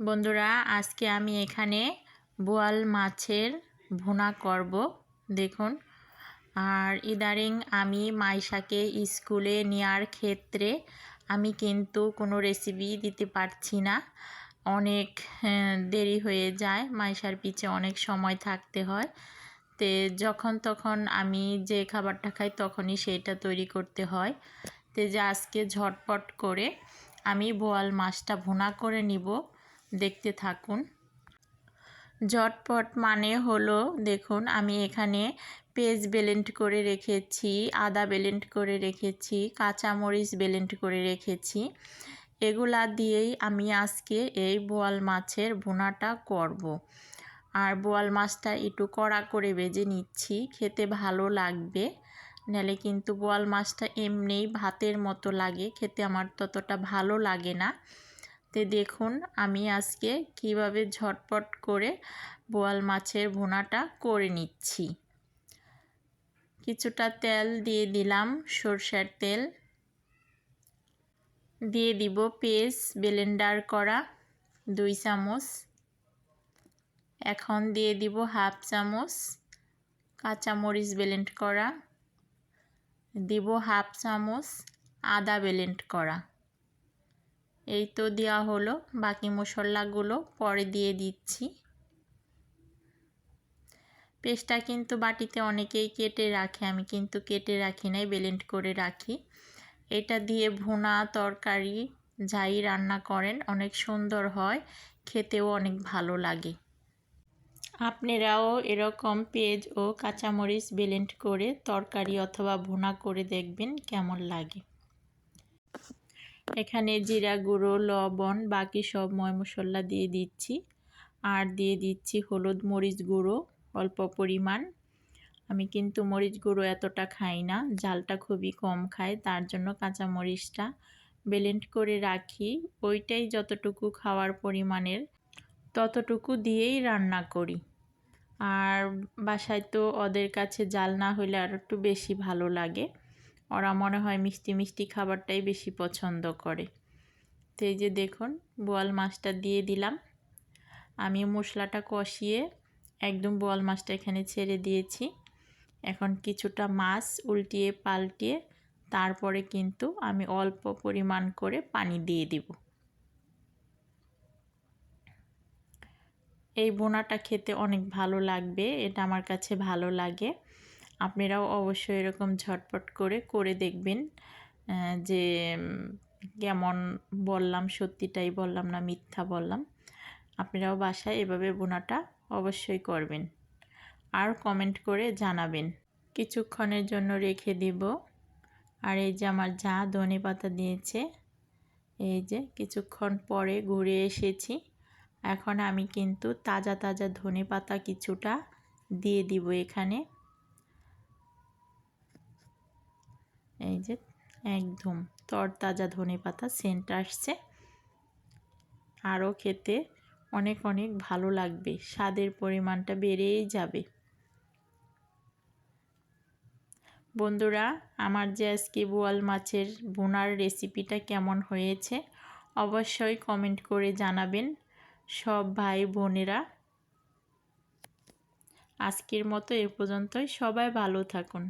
বন্ধুরা, আজকে আমি এখানে বোয়াল মাছের ভুনা করব, দেখুন। আর ইদারিং আমি মাইশাকে স্কুলে নেওয়ার ক্ষেত্রে আমি কিন্তু কোনো রেসিপি দিতে পারছি না। অনেক দেরি হয়ে যায়, মাইশার পিছে অনেক সময় থাকতে হয়। তে যখন তখন আমি যে খাবারটা খাই তখনই সেইটা তৈরি করতে হয়। তে যে আজকে ঝটপট করে আমি বোয়াল মাছটা ভুনা করে নিব। দেখতে থাকুন। ঝটপট মানে হলো, দেখুন, আমি এখানে পেঁয়াজ বেলেন্ট করে রেখেছি, আদা বেলেন্ট করে রেখেছি, কাঁচামরিচ বেলেন্ট করে রেখেছি। এগুলা দিয়েই আমি আজকে এই বোয়াল মাছের ভুনাটা করব। আর বোয়াল মাছটা একটু কড়া করে বেজে নিচ্ছি, খেতে ভালো লাগবে। নালে কিন্তু বোয়াল মাছটা এমনিই ভাতের মতো লাগে, খেতে আমার ততটা ভালো লাগে না। তে দেখুন আমি আজকে কীভাবে ঝটপট করে বোয়াল মাছের ভুনাটা করে নিচ্ছি। কিছুটা তেল দিয়ে দিলাম সরষের তেল। দিয়ে দিব পেস্ট, ব্লেন্ডার করা দুই চামচ। এখন দিয়ে দিব হাফ চামচ কাঁচামরিচ ব্লেন্ড করা। দিব হাফ চামচ আদা ব্লেন্ড করা। এই তো দেওয়া হলো। বাকি মশলাগুলো পরে দিয়ে দিচ্ছি। পেস্টটা কিন্তু বাটিতে অনেকেই কেটে রাখে, আমি কিন্তু কেটে রাখি নাই বেলেন্ট করে রাখি। এটা দিয়ে ভুনা তরকারি যাই রান্না করেন, অনেক সুন্দর হয়, খেতেও অনেক ভালো লাগে। আপনারাও এরকম পেঁয়াজ ও কাঁচামরিচ বেলেন্ট করে তরকারি অথবা ভুনা করে দেখবেন কেমন লাগে। এখানে জিরা গুঁড়ো, লবণ, বাকি সব ময় মশলা দিয়ে দিচ্ছি। আর দিয়ে দিচ্ছি হলুদ মরিচ গুঁড়ো, অল্প পরিমাণ। আমি কিন্তু মরিচ গুঁড়ো এতটা খাই না, জালটা খুবই কম খাই, তার জন্য কাঁচা মরিচটা ব্লেন্ড করে রাখি। ওইটাই যতটুকু খাওয়ার পরিমাণের, ততটুকু দিয়েই রান্না করি। আর বাসায় তো ওদের কাছে জাল না হলে আর একটু বেশি ভালো লাগে। ওরা মনে হয় মিষ্টি মিষ্টি খাবারটাই বেশি পছন্দ করে। তো এই যে দেখুন, বোয়াল মাছটা দিয়ে দিলাম। আমি মশলাটা কষিয়ে একদম বোয়াল মাছটা এখানে ছেড়ে দিয়েছি। এখন কিছুটা মাছ উল্টিয়ে পাল্টিয়ে তারপরে কিন্তু আমি অল্প পরিমাণ করে পানি দিয়ে দিব। এই বোনাটা খেতে অনেক ভালো লাগবে, এটা আমার কাছে ভালো লাগে। আপনারাও অবশ্যই এরকম ঝটপট করে করে দেখবেন যে কেমন বললাম, সত্যিটাই বললাম না মিথ্যা বললাম। আপনারাও বাসায় এভাবে বোনাটা অবশ্যই করবেন। আর কমেন্ট করে জানাবেন। কিছুক্ষণের জন্য রেখে দিব। আর এই যে আমার যা ধনে পাতা দিয়েছে, এই যে কিছুক্ষণ পরে ঘুরে এসেছি। এখন আমি কিন্তু তাজা তাজা ধনে পাতা কিছুটা দিয়ে দিব এখানে। যে একদম তরতাজা ধনে পাতা সেন্ট আসছে। আরও খেতে অনেক অনেক ভালো লাগবে। স্বাদের পরিমাণটা বেড়েই যাবে। বন্ধুরা, আমার যে আজকে বোয়াল মাছের বোনার রেসিপিটা কেমন হয়েছে অবশ্যই কমেন্ট করে জানাবেন সব ভাই বোনেরা। আজকের মতো এ পর্যন্তই। সবাই ভালো থাকুন।